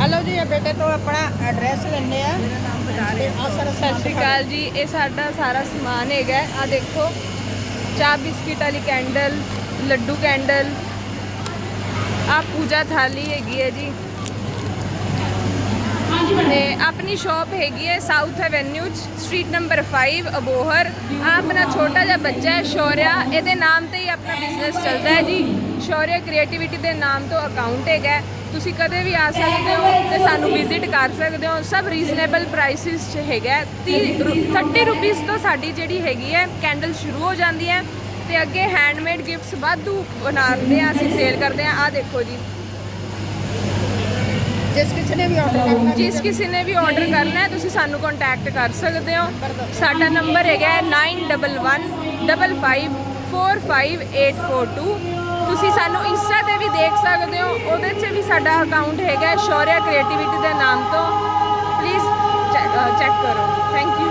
Hello ਜੀ ਇਹ ਬੇਟੇ ਤੋਂ ਆਪਣਾ ਐਡਰੈਸ ਲੈਣੇ ਆ। ਤੇ ਆ ਸਾਰਾ ਸਤਿ ਸ਼੍ਰੀ ਅਕਾਲ ਜੀ ਇਹ ਸਾਡਾ ਸਾਰਾ ਸਮਾਨ ਹੈਗਾ। ਆ ਦੇਖੋ ਚਾਹ ਬਿਸਕਿਟ ਵਾਲੀ ਕੈਂਡਲ ਲੱਡੂ ਕੈਂਡਲ ਆ ਪੂਜਾ ਥਾਲੀ ਹੈਗੀ ਹੈ ਜੀ। ਤੇ ਆਪਣੀ ਸ਼ਾਪ ਹੈਗੀ ਹੈ south avenue street number 5 Abohar. ਆ ਆਪਣਾ ਛੋਟਾ ਜਿਹਾ ਬੱਚਾ ਹੈ ਸ਼ੌਰਿਆ ਇਹਦੇ ਨਾਮ ਤੇ ਹੀ ਆਪਣਾ ਬਿਜ਼ਨਸ ਚੱਲਦਾ ਹੈ ਜੀ। ਸ਼ੌਰਿਆ ਕ੍ਰੀਏਟੀਵਿਟੀ ਦੇ ਨਾਮ ਤੋਂ ਅਕਾਊਂਟ ਹੈਗਾ ਤੁਸੀਂ ਕਦੇ ਵੀ ਆ ਸਕਦੇ ਹੋ ਤੇ ਸਾਨੂੰ ਵਿਜ਼ਿਟ ਕਰ ਸਕਦੇ ਹੋ ਸਭ ਰੀਜ਼ਨੇਬਲ ਪ੍ਰਾਈਸਿਸ 'ਚ ਹੈਗਾ 30 30 ਰੁਪਏ ਤੋਂ ਸਾਡੀ ਜਿਹੜੀ ਹੈਗੀ ਹੈ ਕੈਂਡਲ ਸ਼ੁਰੂ ਹੋ ਜਾਂਦੀ ਹੈ ਤੇ ਅੱਗੇ ਹੈਂਡਮੇਡ ਗਿਫਟਸ ਵਾਧੂ ਬਣਾਉਂਦੇ ਆ ਅਸੀਂ ਸੇਲ ਕਰਦੇ ਆ ਆ ਦੇਖੋ ਜੀ ਜਿਸ ਕਿਸੇ ਨੇ ਵੀ ਆਰਡਰ ਕਰਨਾ ਜਿਸ ਕਿਸੇ ਨੇ ਵੀ ਆਰਡਰ ਕਰਨਾ ਹੈ ਤੁਸੀਂ ਸਾਨੂੰ ਕੰਟੈਕਟ ਕਰ ਸਕਦੇ ਹੋ ਸਾਡਾ ਨੰਬਰ ਹੈਗਾ 911155 945842 ਤੁਸੀਂ ਸਾਨੂੰ ਇੰਸਟਾ ਤੇ ਵੀ ਦੇਖ ਸਕਦੇ ਹੋ ਉਹਦੇ 'ਚ ਵੀ ਸਾਡਾ ਅਕਾਊਂਟ ਹੈਗਾ ਸ਼ੌਰਿਆ ਕ੍ਰੀਏਟੀਵਿਟੀ ਦੇ ਨਾਮ ਤੋਂ ਪਲੀਜ਼ ਚੈੱਕ ਕਰੋ ਥੈਂਕ ਯੂ